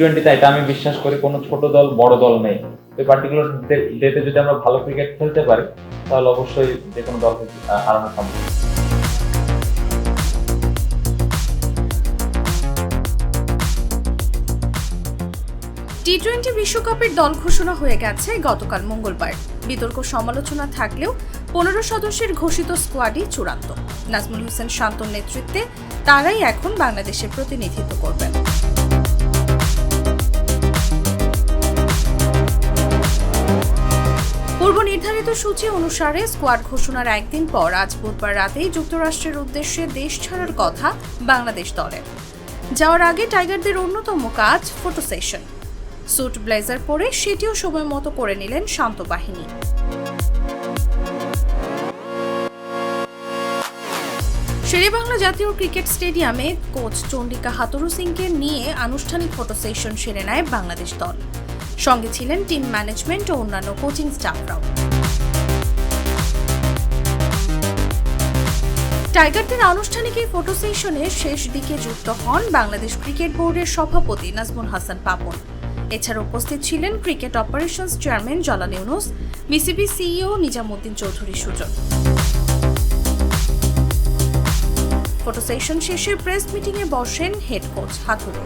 টোয়েন্টিতে এটা আমি বিশ্বাস করি কোনো ছোট দল, বড় দল নেই। ওই পার্টিকুলার ডেতে যদি আমরা ভালো ক্রিকেট খেলতে পারি, তাহলে অবশ্যই যে কোনো দলকে হারানো সম্ভব। টি টোয়েন্টি বিশ্বকাপের দল ঘোষণা হয়ে গেছে গতকাল মঙ্গলবার। বিতর্ক সমালোচনা থাকলেও পনেরো সদস্যের ঘোষিত স্কোয়াডই চূড়ান্ত। নাজমুল হোসেন শান্তর নেতৃত্বে তারাই এখন বাংলাদেশের প্রতিনিধিত্ব করবেন। সূচি অনুসারে স্কোয়াড ঘোষণার একদিন পর আজ বুধবার রাতেই যুক্তরাষ্ট্রের উদ্দেশ্যে দেশ ছাড়ার কথা বাংলাদেশ দলের যাওয়ার আগে টাইগারদের অন্যতম কাজ ফটো সেশন। স্যুট ব্লেজার পরে সেটিও সময় মতো করে নিলেন শান্ত বাহিনী। শেরেবাংলা জাতীয় ক্রিকেট স্টেডিয়ামে কোচ চন্ডিকা হাতুরু সিংকে নিয়ে আনুষ্ঠানিক ফটো সেশন সেরে নেয় বাংলাদেশ দল। সঙ্গে ছিলেন টিম ম্যানেজমেন্ট ও অন্যান্য কোচিং স্টাফরাও। টাইগারদের আনুষ্ঠানিক এই ফটো সেশনে শেষ দিকে যুক্ত হন বাংলাদেশ ক্রিকেট বোর্ডের সভাপতি নাজমুল হাসান পাপন। এছাড়া উপস্থিত ছিলেন cricket operations chairman Jalal Yunus BCB CEO Nizamuddin Chowdhury Sujon. Photo session শেষে প্রেস মিটিংয়ে বসেন হেড কোচ হাথুরু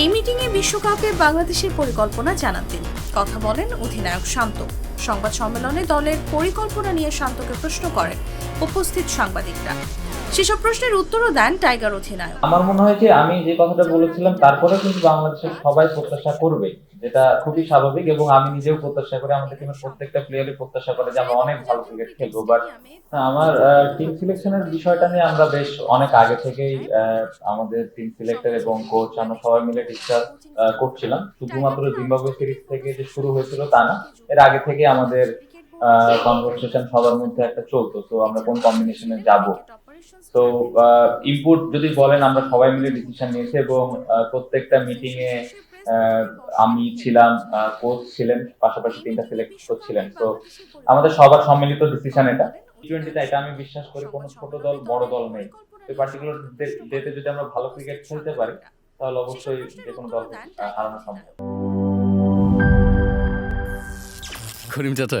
এই মিটিংয়ে বিশ্বকাপে বাংলাদেশের পরিকল্পনা জানান তিনি। কথা বলেন অধিনায়ক শান্ত। সংবাদ সম্মেলনে দলের পরিকল্পনা নিয়ে শান্তকে প্রশ্ন করেন উপস্থিত সাংবাদিকরা। সেসব প্রশ্নের উত্তরও দেন টাইগার অধিনায়ক। আমার মনে হয় যে আমি যে কথাটা বলেছিলাম তারপরে কিন্তু বাংলাদেশের সবাই প্রত্যাশা করবে, যেটা খুবই স্বাভাবিক এবং আমি নিজেও প্রত্যাশা করি। আমাদের টিমের প্রত্যেকটা প্লেয়ারই প্রত্যাশা করে যে আমরা অনেক ভালো ক্রিকেট খেলব। বাট আমার টিম সিলেকশনের বিষয়টা নিয়ে আমরা বেশ অনেক আগে থেকেই আমাদের টিম সিলেক্টর এবং কোচ আমরা সবাই মিলে ডিসকাস করছিলাম। শুধুমাত্র জিম্বাবুয়ে সিরিজ থেকে যে শুরু হয়েছিল তা না, এর আগে থেকে আমাদের কনভারসেশন সবার মধ্যে একটা চলতো। তো আমরা কোন কম্বিনেশনে যাব? তো ইনপুট যদি বলেন আমরা সবাই মিলে ডিসিশন নিয়েছি এবং প্রত্যেকটা মিটিং এ আহ, আমি ছিলাম কোচ ছিলেন পাশাপাশি তিনটা সিলেক্টর ছিলেন। তো আমাদের সবার সম্মিলিত ডিসিশন এটা। টি টোয়েন্টিতে এটা আমি বিশ্বাস করি কোনো ছোট দল বড় দল নেই। ওই পার্টিকুলার ডেতে যদি আমরা ভালো ক্রিকেট খেলতে পারি তাহলে অবশ্যই যে কোনো দল হারানো সম্ভব। করিম চাচা